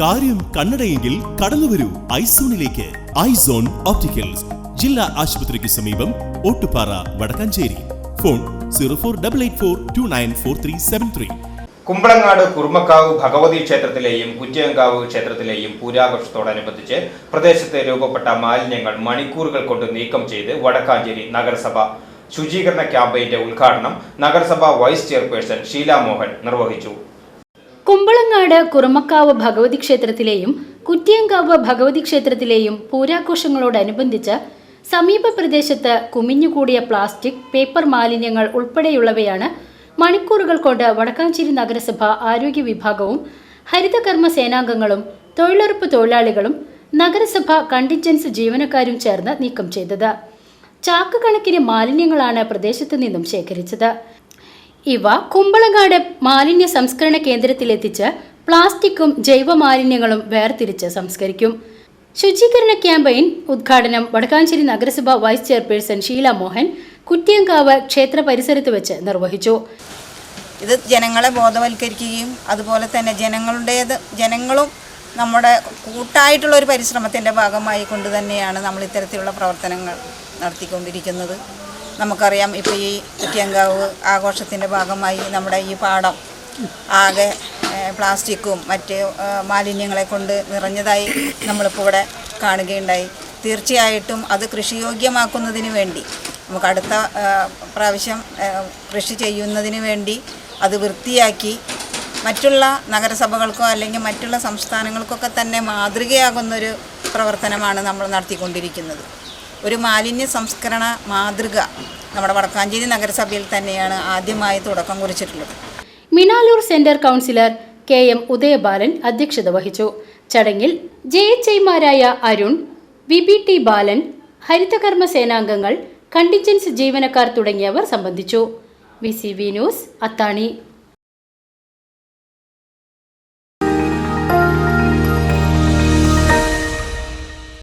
കാര്യം കണ്ണടയെങ്കിൽ കടന്നുവരൂ ഐസോണിലേക്ക്. Eyes on opticals. ജില്ലാ ആശുപത്രിക്ക് സമീപം Ottupara Vadakkanchery. Phone zero four double eight four two nine four three seven three. Kumbalangad Kurumakkavu Bhagavathi ക്ഷേത്രത്തിലെയും Kuttiyankavu ക്ഷേത്രത്തിലെയും പൂരാഘോഷത്തോടനുബന്ധിച്ച് പ്രദേശത്ത് രൂപപ്പെട്ട മാലിന്യങ്ങൾ മണിക്കൂറുകൾ കൊണ്ട് നീക്കം ചെയ്ത് വടക്കാഞ്ചേരി നഗരസഭ ശുചീകരണ ക്യാമ്പയിന്റെ ഉദ്ഘാടനം നഗരസഭ വൈസ് ചെയർപേഴ്സൺ ഷീല മോഹൻ നിർവഹിച്ചു. കുമ്പളങ്ങാട് കുറുമക്കാവ് ഭഗവതി ക്ഷേത്രത്തിലെയും കുറ്റിയങ്കാവ് ഭഗവതി ക്ഷേത്രത്തിലെയും പൂരാഘോഷങ്ങളോടനുബന്ധിച്ച് സമീപ പ്രദേശത്ത് കുമിഞ്ഞുകൂടിയ പ്ലാസ്റ്റിക് പേപ്പർ മാലിന്യങ്ങൾ ഉൾപ്പെടെയുള്ളവയാണ് മണിക്കൂറുകൾ കൊണ്ട് വടക്കാഞ്ചേരി നഗരസഭ ആരോഗ്യ വിഭാഗവും ഹരിതകർമ്മ സേനാംഗങ്ങളും തൊഴിലുറപ്പ് തൊഴിലാളികളും നഗരസഭ കണ്ടിൻജൻസ് ജീവനക്കാരും ചേർന്ന് നീക്കം ചെയ്തത്. ചാക്ക് കണക്കിന് മാലിന്യങ്ങളാണ് പ്രദേശത്ത് നിന്നും ശേഖരിച്ചത്. ഇവ കുമ്പളങ്ങാട് മാലിന്യ സംസ്കരണ കേന്ദ്രത്തിലെത്തിച്ച് പ്ലാസ്റ്റിക്കും ജൈവ മാലിന്യങ്ങളും വേർതിരിച്ച് സംസ്കരിക്കും. ശുചീകരണ ക്യാമ്പയിൻ ഉദ്ഘാടനം വടക്കാഞ്ചേരി നഗരസഭ വൈസ് ചെയർപേഴ്സൺ ഷീല മോഹൻ കുറ്റിയങ്കാവ് ക്ഷേത്ര പരിസരത്ത് വെച്ച് നിർവഹിച്ചു. ഇത് ജനങ്ങളെ ബോധവൽക്കരിക്കുകയും അതുപോലെ തന്നെ ജനങ്ങളുടേത് ജനങ്ങളും നമ്മുടെ കൂട്ടായിട്ടുള്ള ഒരു പരിശ്രമത്തിന്റെ ഭാഗമായി കൊണ്ട് തന്നെയാണ് നമ്മൾ ഇത്തരത്തിലുള്ള പ്രവർത്തനങ്ങൾ നടത്തിക്കൊണ്ടിരിക്കുന്നത്. നമുക്കറിയാം ഇപ്പോൾ ഈ കുറ്റിയങ്കാവ് ആഘോഷത്തിന്റെ ഭാഗമായി നമ്മുടെ ഈ പാടം ആകെ പ്ലാസ്റ്റിക്കും മറ്റ് മാലിന്യങ്ങളെ കൊണ്ട് നിറഞ്ഞതായി നമ്മളിപ്പോൾ ഇവിടെ കാണുകയുണ്ടായി. തീർച്ചയായിട്ടും അത് കൃഷിയോഗ്യമാക്കുന്നതിന് വേണ്ടി നമുക്ക് അടുത്ത പ്രാവശ്യം കൃഷി ചെയ്യുന്നതിന് വേണ്ടി അത് വൃത്തിയാക്കി മറ്റുള്ള നഗരസഭകൾക്കോ അല്ലെങ്കിൽ മറ്റുള്ള സംസ്ഥാനങ്ങൾക്കൊക്കെ തന്നെ മാതൃകയാകുന്നൊരു പ്രവർത്തനമാണ് നമ്മൾ നടത്തിക്കൊണ്ടിരിക്കുന്നത്. ഒരു മാലിന്യ സംസ്കരണ മാതൃക നമ്മുടെ വടക്കാഞ്ചേരി നഗരസഭയിൽ തന്നെയാണ് ആദ്യമായി തുടക്കം കുറിച്ചിട്ടുള്ളത്. Minaloor centre councillor K M Udayabalan അധ്യക്ഷത വഹിച്ചു. ചടങ്ങിൽ ജെ എച്ച് ഐമാരായ Arun V B T Balan ഹരിതകർമ്മ സേനാംഗങ്ങൾ കണ്ടിജൻസ് ജീവനക്കാർ തുടങ്ങിയവർ സംബന്ധിച്ചു. V C V news Athani.